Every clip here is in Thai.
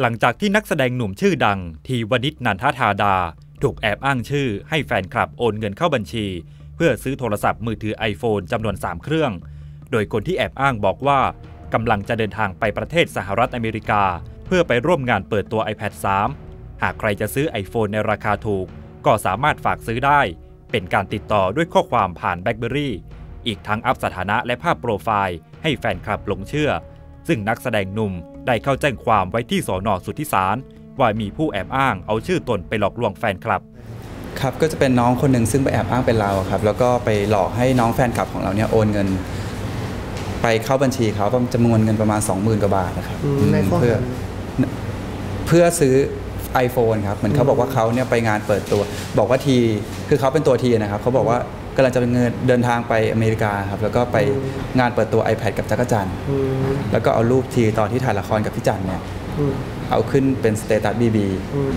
หลังจากที่นักแสดงหนุ่มชื่อดัง ทีวนิชนันทธาดา ถูกแอบอ้างชื่อให้แฟนคลับโอนเงินเข้าบัญชี เพื่อซื้อโทรศัพท์มือถือ iPhone จำนวน 3 เครื่อง โดยคนที่แอบอ้างบอกว่ากำลังจะเดินทางไปประเทศสหรัฐอเมริกา เพื่อไปร่วมงานเปิดตัว iPad 3 หากใครจะซื้อ iPhone ในราคาถูก ก็สามารถฝากซื้อได้ เป็นการติดต่อด้วยข้อความผ่าน BlackBerry อีกทั้งอัพสถานะและภาพโปรไฟล์ให้แฟนคลับหลงเชื่อ ซึ่งนักแสดงหนุ่มได้เข้าแจ้งความไว้ที่สอนอสุทธิสารว่ามีผู้แอบอ้างเอาชื่อตนไปหลอกลวงแฟนคลับ ครับก็จะเป็นน้องคนหนึ่งซึ่งไปแอบอ้างเป็นเราครับ แล้วก็ไปหลอกให้น้องแฟนคลับของเราเนี่ยโอนเงิน ไปเข้าบัญชีเขาจำนวนเงินประมาณ 20,000กว่าบาทนะครับอืมในข้อหาเพื่อเพื่อซื้อ iPhone ครับเหมือนเขาบอกว่าเขาเนี่ยไปงานเปิดตัว บอกว่าทีคือเขาเป็นตัวทีนะครับเขาบอกว่า กำลังจะเป็นเงินเดินทางไปอเมริกาครับแล้วก็ไปงานเปิดตัว iPad กับจักรจันทร์อืมแล้วก็เอารูปทีตอนที่ถ่ายละครกับพี่จันเนี่ยอืมเอาขึ้นเป็นสเตตัสบีบีอืม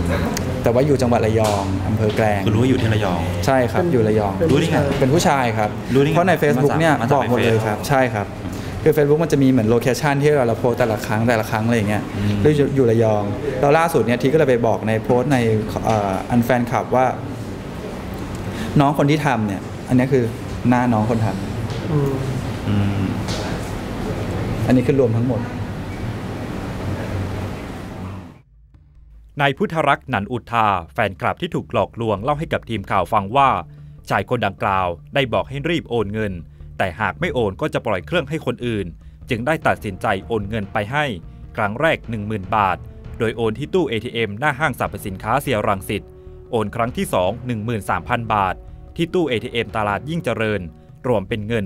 แต่ว่าอยู่จังหวัดระยองอำเภอแกลงคือรู้ว่าอยู่ที่ระยอง ใช่ครับเป็นอยู่ระยองเป็นรู้ได้ไงเป็นผู้ชายครับรู้ได้ไงเพราะใน Facebook มาจากเนี่ยมาจากบอกหมดในเลยเฟซครับ ใช่ครับคือ Facebook มันจะมีเหมือนโลเคชันที่เราโพสต์แต่ละครั้งแต่ละครั้งอะไรอย่างเงี้ยด้วยอยู่อยู่ระยองแล้วล่าสุดเนี่ยทีก็เลยไปบอกในโพสต์ในเอ่ออันแฟนคลับว่า น้องคนที่ทำเนี่ย อันนี้คือหน้าน้องคนทำอืมอืมอันนี้คือรวมทั้งหมดนายพุทธรักษ์หนันอุทา แฟนคลับที่ถูกหลอกลวงเล่าให้กับทีมข่าวฟังว่าชายคนดังกล่าวได้บอกให้รีบโอนเงิน แต่หากไม่โอนก็จะปล่อยเครื่องให้คนอื่น จึงได้ตัดสินใจโอนเงินไปให้ ครั้งแรก 10,000 บาท โดยโอนที่ตู้ ATM หน้าห้างสรรพสินค้าเซียรังสิตโอนครั้งที่ 2 13,000 บาท ที่ตู้ ATM ตลาดยิ่งเจริญ รวมเป็นเงิน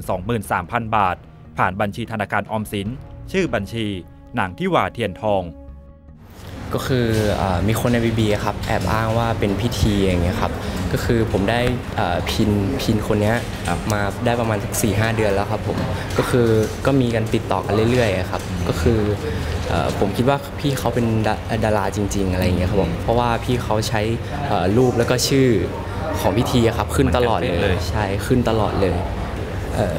23,000 บาท ผ่านบัญชีธนาคารออมสิน ชื่อบัญชีนางทิวาเทียนทอง ก็คืออามีคนในบีบีครับแอบอ้างว่าเป็นพิธีอย่างเงี้ยครับก็คือผมได้อ่าพินพินคนเนี้ยมาได้ประมาณสักสี่ห้าเดือนแล้วครับผมก็คือก็มีกันติดต่อกันเรื่อยๆอะครับก็คือเอ่อผมคิดว่าพี่เขาเป็นดาดาราจริง ๆ อะไรอย่างเงี้ยครับผมเพราะว่าพี่เขาใช้เอ่อรูปแล้วก็ชื่อ ของพิธีอะครับขึ้นตลอดเลยใช่ขึ้นตลอดเลยเอ่อ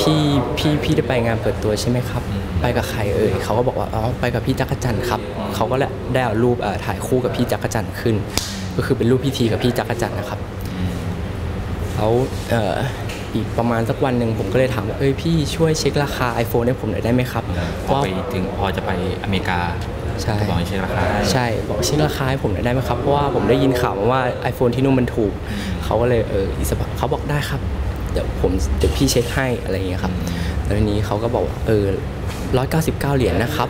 พี่พี่พี่ได้ไปงานเปิดตัวใช่ไหมครับ ไปกับใครเอ่ยเขาก็บอกว่าอ๋อไปกับพี่จักรจันทร์ครับเขาก็ได้เอารูปเอ่อถ่ายคู่กับพี่จักรจันทร์ขึ้น ก็คือเป็นรูปพิธีกับพี่จักรจันทร์นะครับแล้วเอ่ออีกประมาณสักวันหนึ่งผมก็เลยถามว่าเอ้ยพี่ช่วยเช็คราคา iPhone ให้ผมหน่อยได้ไหมครับพอไปถึงพอจะไปอเมริกา ใช่ก็บอกให้เช็คราคาให้ใช่บอกเช็คราคาให้ผมหน่อยได้ไหมครับเพราะว่าผมได้ยินข่าวมาว่า iPhone ที่นู่นมันถูกเขาก็เลยเอออีกสักพักเขาบอกได้ครับเดี๋ยวผมเดี๋ยวพี่เช็คให้อะไรอย่างเงี้ยครับแล้วทีนี้เขาก็บอกว่าเออร้อยเก้าสิบเก้าเหรียญนะครับ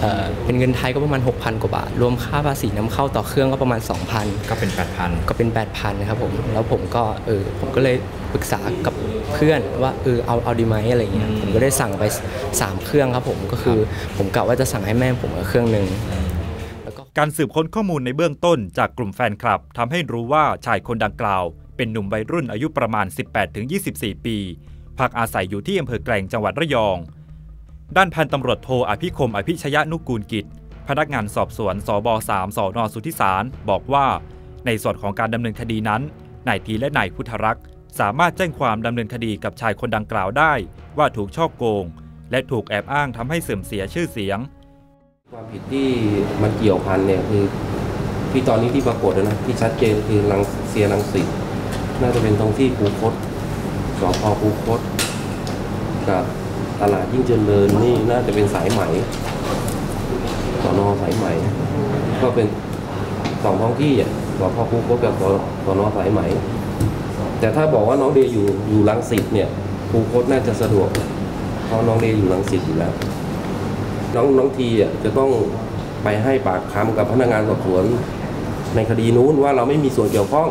เออเป็นเงินไทยก็ประมาณ 6,000 กว่าบาท รวมค่าภาษีนำเข้าต่อเครื่องก็ประมาณ 2,000 ก็เป็น 8,000 ก็เป็น 8,000 นะครับผม แล้วผมก็เออผมก็เลย ปรึกษากับเพื่อนว่าเออเอาเอาดีไหมอะไรเงี้ยผมก็ได้สั่งไป 3 เครื่องครับผมก็คือผมกะว่าจะสั่งให้แม่ผมกับเครื่องหนึ่งแล้วก็การสืบค้นข้อมูลในเบื้องต้นจากกลุ่มแฟนคลับทำให้รู้ว่าชายคนดังกล่าว เป็นหนุ่มวัยรุ่นอายุประมาณ 18-24 ปีพักอาศัยอยู่ที่อำเภอแกลงจังหวัดระยอง ด้านพันตำรวจโทอภิคมอภิชยนุกูลกิจ พนักงานสอบสวนสบ3สนสุทธิสาร บอกว่า ในส่วนของการดำเนินคดีนั้นนายทีและนายพุทธรักษ์ สามารถแจ้งความดำเนินคดีกับชายคนดังกล่าวได้ ว่าถูกช่อโกง และถูกแอบอ้างทำให้เสื่อมเสียชื่อเสียง ความผิดที่มันเกี่ยวพันเนี่ยคือที่ตอนนี้ที่ปรากฏนะที่ชัดเจนคือลังเซียรังสิตน่าจะเป็นตรงที่ภูคตสพภูคตกับตลาดยิ่งเจริญนี่น่าจะเป็นสายไหม่สอนอสายไหม่ ก็เป็นสองท้องที่อะสพภูคตกับสสนอสายไหม่ แต่ถ้าบอกว่าน้องเดย์อยู่อยู่ลังสิตเนี่ยภูคตน่าจะสะดวกเพราะน้องเดย์อยู่ลังสิตอยู่แล้ว น้องน้องทีอะจะต้องไปให้ปากคำกับพนักงานสอบสวน ในคดีนู้นว่าเราไม่มีส่วนเกี่ยวข้อง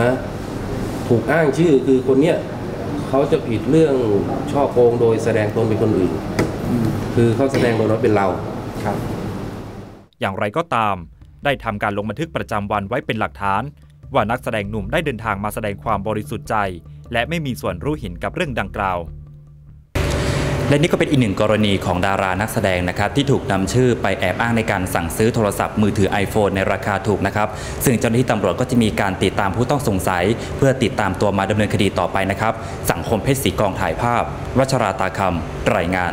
นะถูกอ้างชื่อคือคนเนี้ยเขาจะผิดเรื่องช่อโกงโดยแสดงตนเป็นคนอื่น คือเขาแสดงตนว่าเป็นเราครับ อย่างไรก็ตาม ได้ทำการลงบันทึกประจำวันไว้เป็นหลักฐาน ว่านักแสดงหนุ่มได้เดินทางมาแสดงความบริสุทธิ์ใจ และไม่มีส่วนรู้เห็นกับเรื่องดังกล่าวและนี่ก็เป็นอีกหนึ่งกรณีของดารานักแสดงนะครับที่ถูกนำชื่อไปแอบอ้างในการสั่งซื้อโทรศัพท์มือถือ iPhone ในราคาถูกนะครับ ซึ่งเจ้าหน้าที่ตำรวจก็จะมีการติดตามผู้ต้องสงสัย เพื่อติดตามตัวมาดำเนินคดีต่อไปนะครับ สังคมเพชรศรีกองถ่ายภาพ วัชราตาคำรายงาน